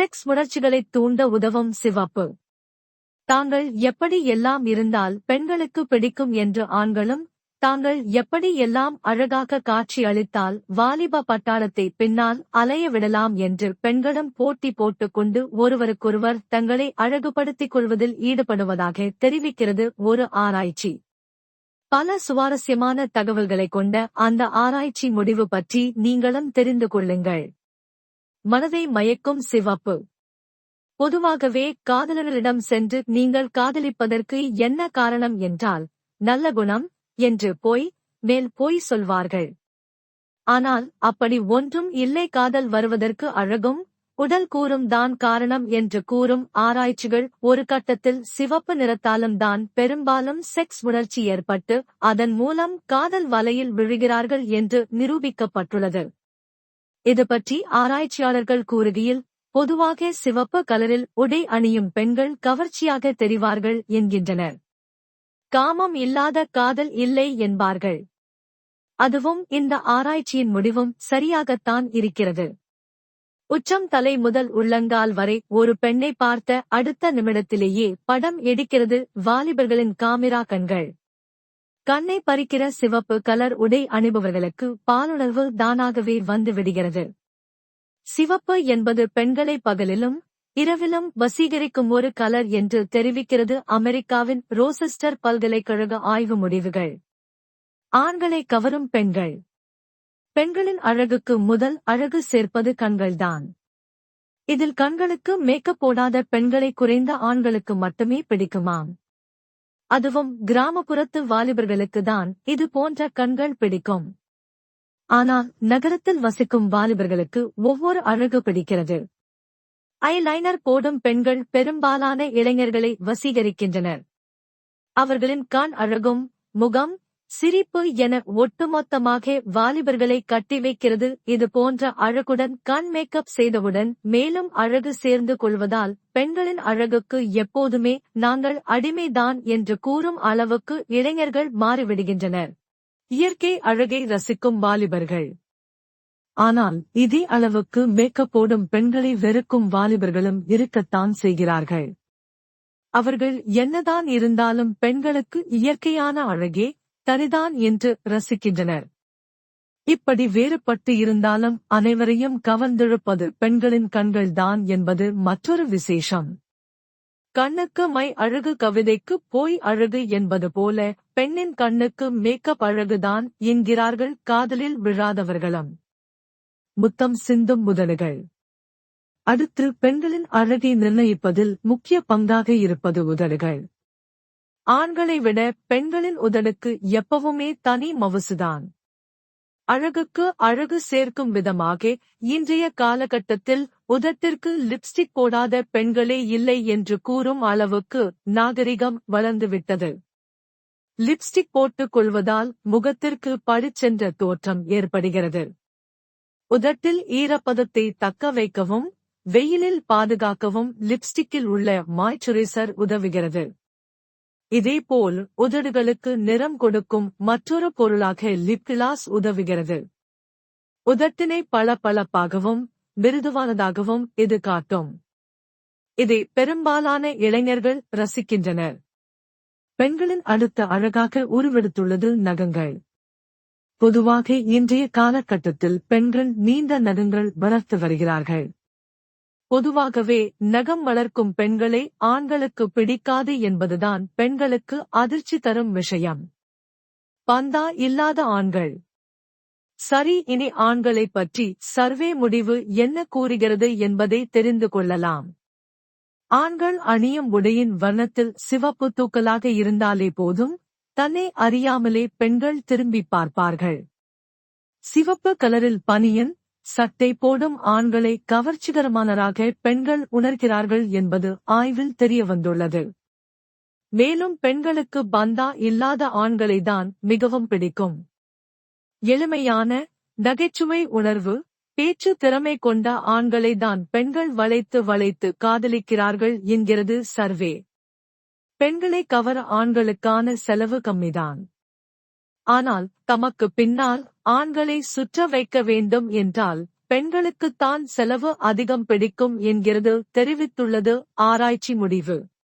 Sex உணர்ச்சிகளைத் தூண்ட உதவும் சிவப்பு. தாங்கள் எப்படி எல்லாம் இருந்தால் பெண்களுக்கு பிடிக்கும் என்று ஆண்களும் தாங்கள் எப்படி எல்லாம் அழகாக காட்சி அளித்தால் வாலிப பட்டாளத்தை பின்னால் அலைய விடலாம் என்று பெண்களும் போட்டி போட்டுக் கொண்டு ஒருவருக்கொருவர் தங்களை அழகுபடுத்திக் கொள்வதில் ஈடுபடுவதாக தெரிவிக்கிறது ஒரு ஆராய்ச்சி. பல சுவாரஸ்யமான தகவல்களை கொண்ட அந்த ஆராய்ச்சி முடிவு பற்றி நீங்களும் தெரிந்து கொள்ளுங்கள். மனதை மயக்கும் சிவப்பு. பொதுவாகவே காதலர்களிடம் சென்று நீங்கள் காதலிப்பதற்கு என்ன காரணம் என்றால் நல்ல குணம் என்று போய் மேல் போய் சொல்வார்கள். ஆனால் அப்படி ஒன்றும் இல்லை காதல் வருவதற்கு அழகும் உடல் கூறும் தான் காரணம் என்று கூறும் ஆராய்ச்சிகள் ஒரு கட்டத்தில் சிவப்பு நிறத்தாலும் தான் பெரும்பாலும் செக்ஸ் உணர்ச்சி ஏற்பட்டு அதன் மூலம் காதல் வலையில் விழுகிறார்கள் என்று நிரூபிக்கப்பட்டுள்ளது. இது பற்றி ஆராய்ச்சியாளர்கள் கூறுகையில் பொதுவாக சிவப்பு கலரில் உடை அணியும் பெண்கள் கவர்ச்சியாக தெரிவார்கள் என்கின்றனர். காமம் இல்லாத காதல் இல்லை என்பார்கள். அதுவும் இந்த ஆராய்ச்சியின் முடிவும் சரியாகத்தான் இருக்கிறது. உச்சம் தலை முதல் உள்ளங்கால் வரை ஒரு பெண்ணை பார்த்த அடுத்த நிமிடத்திலேயே படம் எடுக்கிறது வாலிபர்களின் காமிரா கண்கள். கண்ணை பறிக்கிற சிவப்பு கலர் உடை அணிபவர்களுக்கு பாலுணர்வு தானாகவே வந்து விடுகிறது. சிவப்பு என்பது பெண்களை பகலிலும் இரவிலும் வசீகரிக்கும் ஒரு கலர் என்று தெரிவிக்கிறது அமெரிக்காவின் ரோசெஸ்டர் பல்கலைக்கழக ஆய்வு முடிவுகள். ஆண்களை கவரும் பெண்கள். பெண்களின் அழகுக்கு முதல் அழகு சேர்ப்பது கண்கள்தான். இதில் கண்களுக்கு மேக்கப் போடாத பெண்களை குறைந்த ஆண்களுக்கு மட்டுமே பிடிக்குமாம். அதுவும் கிராமப்புறத்து வாலிபர்களுக்கு தான். இது போன்ற கண்கள் பிடிக்கும். ஆனால் நகரத்தில் வசிக்கும் வாலிபர்களுக்கு ஒவ்வொரு அழகு பிடிக்கிறது. ஐலைனர் போடும் பெண்கள் பெரும்பாலான இளைஞர்களை வசீகரிக்கின்றனர். அவர்களின் கண் அழகும் முகம் சிரிப்பு என ஒட்டுமொத்தமாக வாலிபர்களை கட்டி வைக்கிறது. இது போன்ற அழகுடன் கண் மேக்கப் செய்தவுடன் மேலும் அழகு சேர்ந்து கொள்வதால் பெண்களின் அழகுக்கு எப்போதுமே நாங்கள் அடிமைதான் என்று கூறும் அளவுக்கு இளைஞர்கள் மாறிவிடுகின்றனர். இயற்கை அழகை ரசிக்கும் வாலிபர்கள். ஆனால் இதே அளவுக்கு மேக்கப் போடும் பெண்களை வெறுக்கும் வாலிபர்களும் இருக்கத்தான் செய்கிறார்கள். அவர்கள் என்னதான் இருந்தாலும் பெண்களுக்கு இயற்கையான அழகே சரிதான் என்று ரசிக்கின்றனர். இப்படி வேறுபட்டு இருந்தாலும் அனைவரையும் கவர்ந்திழுப்பது பெண்களின் கண்கள்தான் என்பது மற்றொரு விசேஷம். கண்ணுக்கு மை அழகு கவிதைக்கு போய் அழகு என்பது போல பெண்ணின் கண்ணுக்கு மேக்கப் அழகுதான் என்கிறார்கள் காதலில் விழாதவர்களும். முத்தம் சிந்தும் முதலுகள். அடுத்து பெண்களின் அழகை நிர்ணயிப்பதில் முக்கிய பங்காக இருப்பது உதடுகள். ஆண்களை விட பெண்களின் உதடுக்கு எப்பவுமே தனி மவுசுதான். அழகுக்கு அழகு சேர்க்கும் விதமாக இன்றைய காலகட்டத்தில் உதட்டிற்கு லிப்ஸ்டிக் போடாத பெண்களே இல்லை என்று கூறும் அளவுக்கு நாகரிகம் வளர்ந்துவிட்டது. லிப்ஸ்டிக் போட்டுக் கொள்வதால் முகத்திற்கு பழிச்சென்ற தோற்றம் ஏற்படுகிறது. உதட்டில் ஈரப்பதத்தை தக்க வைக்கவும் வெயிலில் பாதுகாக்கவும் லிப்ஸ்டிக்கில் உள்ள மாய்ச்சுரைசர் உதவுகிறது. இதேபோல் உதடுகளுக்கு நிறம் கொடுக்கும் மற்றொரு பொருளாக லிப்கிளாஸ் உதவுகிறது. உதட்டினை பளபளப்பாகவும் மிருதுவானதாகவும் இது காட்டும். இதை பெரும்பாலான இளைஞர்கள் ரசிக்கின்றனர். பெண்களின் அடுத்த அழகாக உருவெடுத்துள்ளது நகங்கள். பொதுவாக இன்றைய காலகட்டத்தில் பெண்கள் நீண்ட நகங்கள் வளர்த்து வருகிறார்கள். பொதுவாகவே நகம் வளர்க்கும் பெண்களை ஆண்களுக்கு பிடிக்காது என்பதுதான் பெண்களுக்கு அதிர்ச்சி தரும் விஷயம். பந்தா இல்லாத ஆண்கள். சரி இனி ஆண்களை பற்றி சர்வே முடிவு என்ன கூறுகிறது என்பதை தெரிந்து கொள்ளலாம். ஆண்கள் அணியும் உடையின் வர்ணத்தில் சிவப்பு தூக்கலாக இருந்தாலே போதும் தன்னை அறியாமலே பெண்கள் திரும்பி பார்ப்பார்கள். சிவப்பு கலரில் பனியன் சட்டை போடும் ஆண்களை கவர்ச்சிகரமானராக பெண்கள் உணர்கிறார்கள் என்பது ஆய்வில் தெரிய வந்துள்ளது மேலும் பெண்களுக்கு பந்தா இல்லாத ஆண்களைதான் மிகவும் பிடிக்கும். எளிமையான நகைச்சுவை உணர்வு பேச்சு திறமை கொண்ட ஆண்களை தான் பெண்கள் வளைத்து வளைத்து காதலிக்கிறார்கள் என்கிறது சர்வே. பெண்களை கவர ஆண்களுக்கான செலவு கம்மிதான். ஆனால் தமக்கு பின்னால் ஆண்களை சுற்ற வைக்க வேண்டும் என்றால் பெண்களுக்குத்தான் செலவு அதிகம் பிடிக்கும் என்கிறது தெரிவித்துள்ளது ஆராய்ச்சி முடிவு.